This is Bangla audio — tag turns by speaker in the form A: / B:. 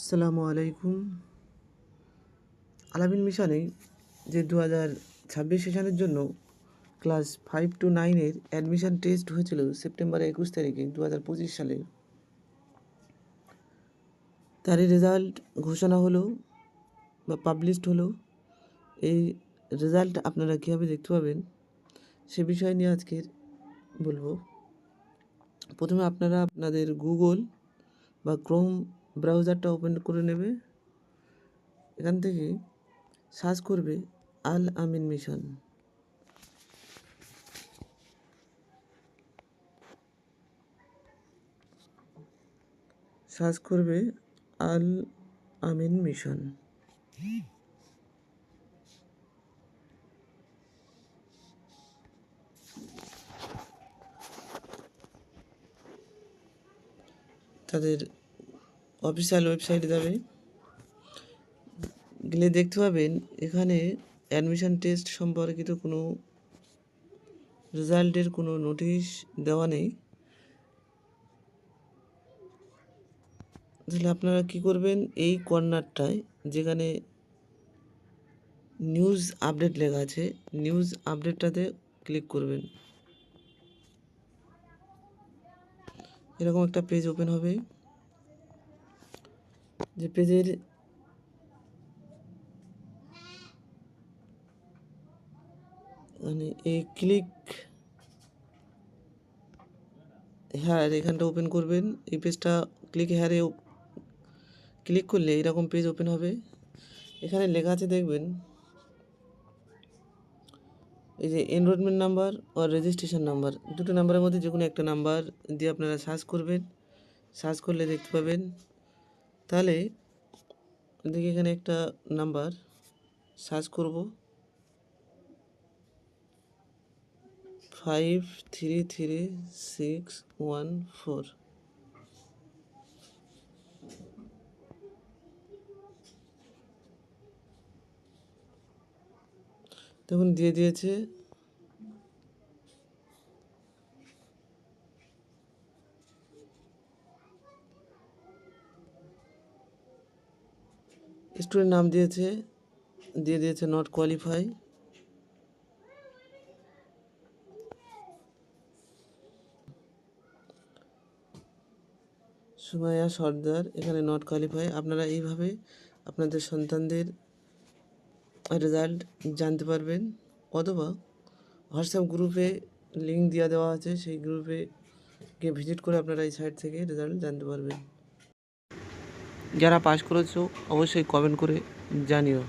A: আসসালামু আলাইকুম। আলামিন মিশনে যে দু হাজার ছাব্বিশ সেশনের জন্য ক্লাস ফাইভ টু নাইনের অ্যাডমিশান টেস্ট হয়েছিল সেপ্টেম্বর একুশ তারিখে দু হাজার পঁচিশ সালে, তারই রেজাল্ট ঘোষণা হলো বা পাবলিশড হলো। এই রেজাল্ট আপনারা কীভাবে দেখতে পাবেন সে বিষয় নিয়ে আজকের বলব। প্রথমে আপনারা আপনাদের গুগল বা ক্রোম ব্রাউজারটা ওপেন করে নেবে। এখান থেকে সার্চ করবে আল আমিন মিশন সার্চ করবে আল আমিন মিশন তাদের অফিসিয়াল ওয়েবসাইটে যাবে। গেলে দেখতে পাবেন, এখানে অ্যাডমিশন টেস্ট সম্পর্কিত কোনো রেজাল্টের কোনো নোটিশ দেওয়া নেই। তাহলে আপনারা কী করবেন, এই কর্নারটায় যেখানে নিউজ আপডেট লেখা আছে নিউজ আপডেটটাতে ক্লিক করবেন। এরকম একটা পেজ ওপেন হবে। যে পেজের মানে এই ক্লিক হ্যাঁ এখানটা ওপেন করবেন। এই পেজটা ক্লিক হ্যারে ক্লিক করলে এরকম পেজ ওপেন হবে। এখানে লেখা আছে, দেখবেন, এই যে এনরোলমেন্ট নাম্বার ও রেজিস্ট্রেশন নাম্বার দুটো নাম্বারের মধ্যে যে কোনো একটা নাম্বার দিয়ে আপনারা সার্চ করবেন। সার্চ করলে দেখতে পাবেন তাহলে দেখি এখানে একটা নাম্বার সার্চ করব। Five three three six one four. দেখুন দিয়ে দিয়েছে স্টুডেন্ট নাম দিয়েছে, দিয়ে দিয়েছে নট কোয়ালিফাই সুমাইয়া সর্দার, এখানে নট কোয়ালিফাই আপনারা এইভাবে আপনাদের সন্তানদের রেজাল্ট জানতে পারবেন, অথবা হোয়াটসঅ্যাপ গ্রুপে লিঙ্ক দেওয়া দেওয়া আছে, সেই গ্রুপে গিয়ে ভিজিট করে আপনারা এই সাইট থেকে রেজাল্ট জানতে পারবেন। যারা পাস করেছ অবশ্যই কমেন্ট করে জানিও।